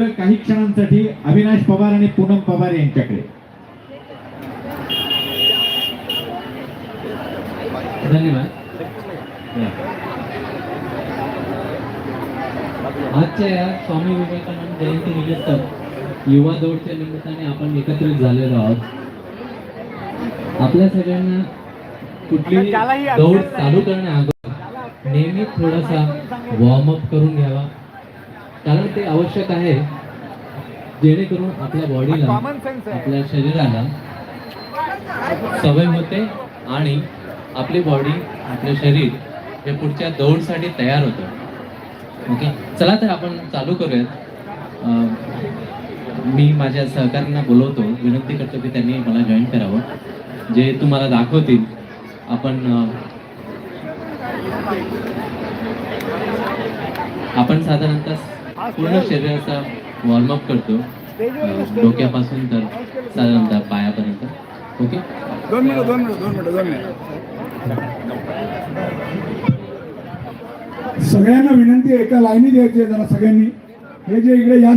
तर काही क्षणांसाठी अविनाश पवार आणि पूनम पवार यांच्याकडे. धन्यवाद. आजच्या या स्वामी विवेकानंद जयंती निमित्त युवा दौडच्या निमित्ताने आपण एकत्रित झालेलो आहोत. आपल्या सगळ्यांना कुठली दौड चालू करण्याअगोदर नेहमी थोडासा वॉर्मअप करून घ्यावा. कारण ते आवश्यक आहे जेणेकरून आपल्या बॉडीला आपल्या शरीराला सवय होते आणि आपली बॉडी आपले शरीर हे पुढच्या दौडसाठी तयार होतं. ओके चला तर आपण चालू करूयात. मी माझ्या सहकाऱ्यांना बोलवतो. विनंती करतो की त्यांनी मला जॉईन करावं. जे तुम्हाला दाखवतील आपण आपण साधारणतः पूर्ण शरीराचा वॉर्मअप करतो. डोक्यापासून तर साधारणतः पायापर्यंत. ओके? दोन मिनिट दोन मिनिट दोन मिनिट दोन मिनिट. सगळ्यांना विनंती आहे एका लाईनी द्यायची आहे जरा सगळ्यांनी. हे जे इकडे या